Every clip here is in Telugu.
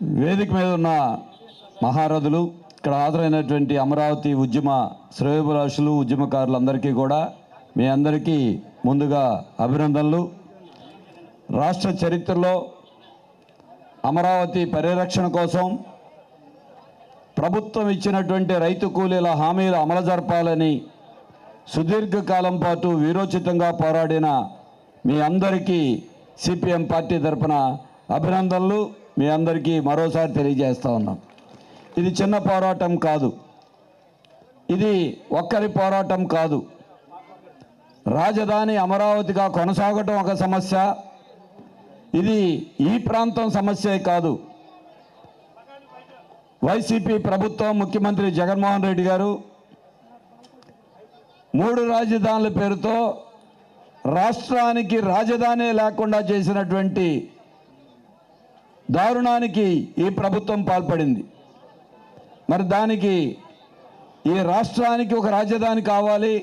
వేదిక మీద ఉన్న మహారథులు ఇక్కడ హాజరైనటువంటి అమరావతి ఉద్యమ శ్రేయోభిలాషులు ఉద్యమకారులందరికీ కూడా మీ అందరికీ ముందుగా అభినందనలు. రాష్ట్ర చరిత్రలో అమరావతి పరిరక్షణ కోసం ప్రభుత్వం ఇచ్చినటువంటి రైతు కూలీల హామీలు అమలు జరపాలని సుదీర్ఘకాలం పాటు వీరోచితంగా పోరాడిన మీ అందరికీ సిపిఎం పార్టీ తరఫున అభినందనలు. మీ అందరికీ మరోసారి తెలియజేస్తా ఉన్నాం. ఇది చిన్న పోరాటం కాదు. ఇది ఒక్కరి పోరాటం కాదు. రాజధాని అమరావతిగా కొనసాగటం ఒక సమస్య. ఇది ఈ ప్రాంతం సమస్యే కాదు. వైసీపీ ప్రభుత్వం ముఖ్యమంత్రి జగన్మోహన్ రెడ్డి గారు మూడు రాజధానుల పేరుతో రాష్ట్రానికి రాజధాని లేకుండా చేసినటువంటి దారుణానికి ఈ ప్రభుత్వం పాల్పడింది. మరి దానికి ఈ రాష్ట్రానికి ఒక రాజధాని కావాలి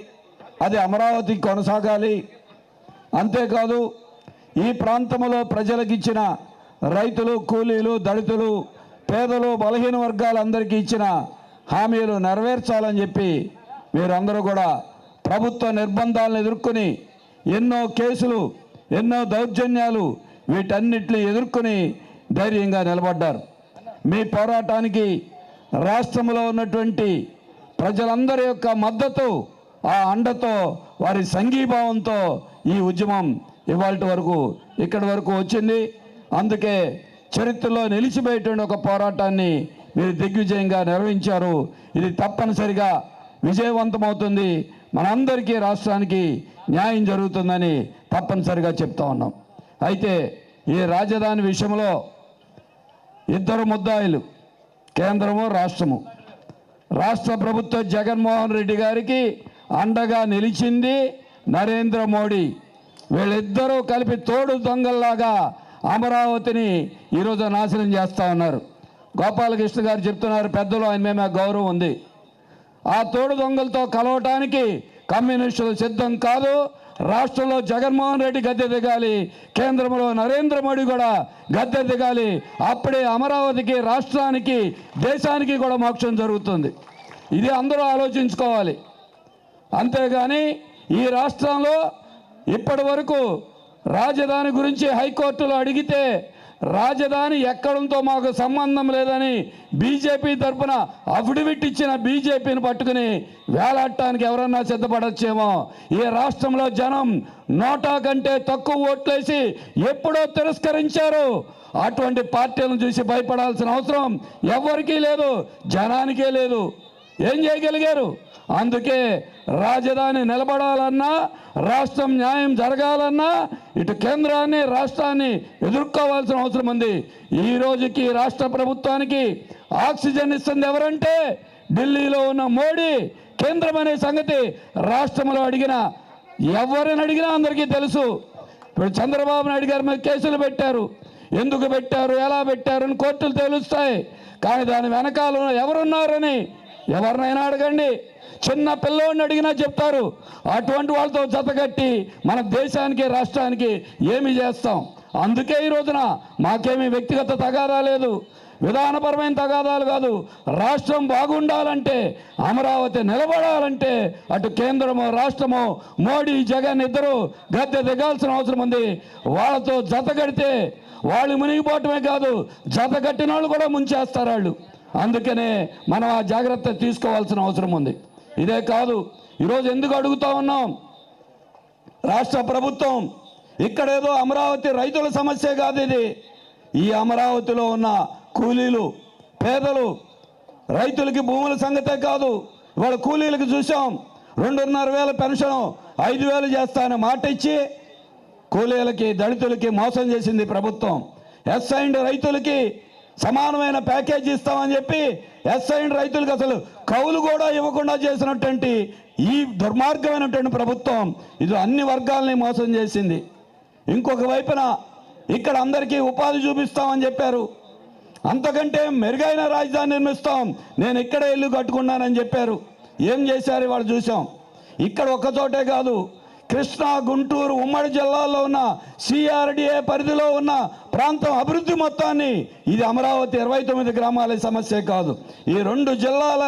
అది అమరావతి కొనసాగాలి. అంతేకాదు ఈ ప్రాంతంలో ప్రజలకు ఇచ్చిన రైతులు కూలీలు దళితులు పేదలు బలహీన వర్గాలందరికీ ఇచ్చిన హామీలు నెరవేర్చాలని చెప్పి మీరందరూ కూడా ప్రభుత్వ నిర్బంధాలను ఎదుర్కొని ఎన్నో కేసులు ఎన్నో దౌర్జన్యాలు వీటన్నిటిని ఎదుర్కొని ధైర్యంగా నిలబడ్డారు. మీ పోరాటానికి రాష్ట్రంలో ఉన్నటువంటి ప్రజలందరి యొక్క మద్దతు ఆ అండతో వారి సంఘీభావంతో ఈ ఉద్యమం ఇవాళ వరకు ఇక్కడి వరకు వచ్చింది. అందుకే చరిత్రలో నిలిచిపోయేటువంటి ఒక పోరాటాన్ని మీరు దిగ్విజయంగా నిర్వహించారు. ఇది తప్పనిసరిగా విజయవంతమవుతుంది. మనందరికీ రాష్ట్రానికి న్యాయం జరుగుతుందని తప్పనిసరిగా చెప్తా ఉన్నాం. అయితే ఈ రాజధాని విషయంలో ఇద్దరు ముద్దాయిలు కేంద్రము రాష్ట్రము. రాష్ట్ర ప్రభుత్వ జగన్మోహన్ రెడ్డి గారికి అండగా నిలిచింది నరేంద్ర మోడీ. వీళ్ళిద్దరూ కలిపి తోడు దొంగల్లాగా అమరావతిని ఈరోజు నాశనం చేస్తూ ఉన్నారు. గోపాలకృష్ణ గారు చెప్తున్నారు పెద్దలు ఆయన మేము గౌరవం ఉంది. ఆ తోడు దొంగలతో కలవటానికి కమ్యూనిస్టులు సిద్ధం కాదు రాష్ట్రంలో జగన్మోహన్ రెడ్డి గద్దె దిగాలి కేంద్రంలో నరేంద్ర మోడీ కూడా గద్దె దిగాలి అప్పుడే అమరావతికి రాష్ట్రానికి దేశానికి కూడా మోక్షం జరుగుతుంది. ఇది అందరూ ఆలోచించుకోవాలి. అంతేగాని ఈ రాష్ట్రంలో ఇప్పటి వరకు రాజధాని గురించి హైకోర్టులో అడిగితే రాజధాని ఎక్కడంతో మాకు సంబంధం లేదని బీజేపీ తరఫున అఫిడవిట్ ఇచ్చిన బీజేపీని పట్టుకుని వేలాడటానికి ఎవరన్నా సిద్ధపడచ్చేమో. ఈ రాష్ట్రంలో జనం నోటా కంటే తక్కువ ఓట్లేసి ఎప్పుడో తిరస్కరించారు. అటువంటి పార్టీలను చూసి భయపడాల్సిన అవసరం ఎవరికీ లేదు జనానికే లేదు. ఏం చేయగలిగారు? అందుకే రాజధాని నిలబడాలన్నా రాష్ట్రం న్యాయం జరగాలన్నా ఇటు కేంద్రాన్ని రాష్ట్రాన్ని ఎదుర్కోవాల్సిన అవసరం ఉంది. ఈ రోజుకి రాష్ట్ర ప్రభుత్వానికి ఆక్సిజన్ ఇస్తుంది ఎవరంటే ఢిల్లీలో ఉన్న మోడీ. కేంద్రం అనే సంగతి రాష్ట్రంలో అడిగిన ఎవరిని అడిగినా అందరికీ తెలుసు. ఇప్పుడు చంద్రబాబు నాయుడు గారి మీద కేసులు పెట్టారు. ఎందుకు పెట్టారు? ఎలా పెట్టారు? అని కోర్టులు తెలుస్తాయి. కానీ దాని వెనకాల ఎవరున్నారని ఎవరినైనా అడగండి. చిన్న పిల్లోడిని అడిగినా చెప్తారు. అటువంటి వాళ్ళతో జతగట్టి మన దేశానికి రాష్ట్రానికి ఏమి చేస్తాం? అందుకే ఈ రోజున మాకేమీ వ్యక్తిగత తగాదా లేదు. విధానపరమైన తగాదాలు కాదు. రాష్ట్రం బాగుండాలంటే అమరావతి నిలబడాలంటే అటు కేంద్రము రాష్ట్రము మోడీ జగన్ ఇద్దరు గద్దె దిగాల్సిన అవసరం ఉంది. వాళ్ళతో జత కడితే వాళ్ళు మునిగిపోవటమే కాదు జత కట్టిన వాళ్ళు కూడా ముంచేస్తారు వాళ్ళు. అందుకనే మనం ఆ జాగ్రత్త తీసుకోవాల్సిన అవసరం ఉంది. ఇదే కాదు ఈరోజు ఎందుకు అడుగుతా ఉన్నాం? రాష్ట్ర ప్రభుత్వం ఇక్కడేదో అమరావతి రైతుల సమస్య కాదు ఇది. ఈ అమరావతిలో ఉన్న కూలీలు పేదలు రైతులకి భూముల సంగతే కాదు. ఇవాళ కూలీలకు చూసాం రెండున్నర వేల పెన్షన్ ఐదు వేలు చేస్తానని మాట ఇచ్చి కూలీలకి దళితులకి మోసం చేసింది ప్రభుత్వం. ఎస్ అండ్ రైతులకి సమానమైన ప్యాకేజీ ఇస్తామని చెప్పి ఎస్ అండ్ రైతులకు అసలు కౌలు కూడా ఇవ్వకుండా చేసినటువంటి ఈ దుర్మార్గమైనటువంటి ప్రభుత్వం ఇది అన్ని వర్గాలని మోసం చేసింది. ఇంకొక వైపున ఇక్కడ అందరికీ ఉపాధి చూపిస్తామని చెప్పారు. అంతకంటే మెరుగైన రాజధాని నిర్మిస్తాం. నేను ఇక్కడే ఇల్లు కట్టుకున్నానని చెప్పారు. ఏం చేశారు? వాళ్ళు చూసాం ఇక్కడ ఒక్కచోటే కాదు. కృష్ణా గుంటూరు ఉమ్మడి జిల్లాలో ఉన్న సిఆర్డిఏ పరిధిలో ఉన్న ప్రాంతం అభివృద్ధి మొత్తాన్ని ఇది అమరావతి ఇరవై తొమ్మిది గ్రామాల సమస్య కాదు. ఈ రెండు జిల్లాల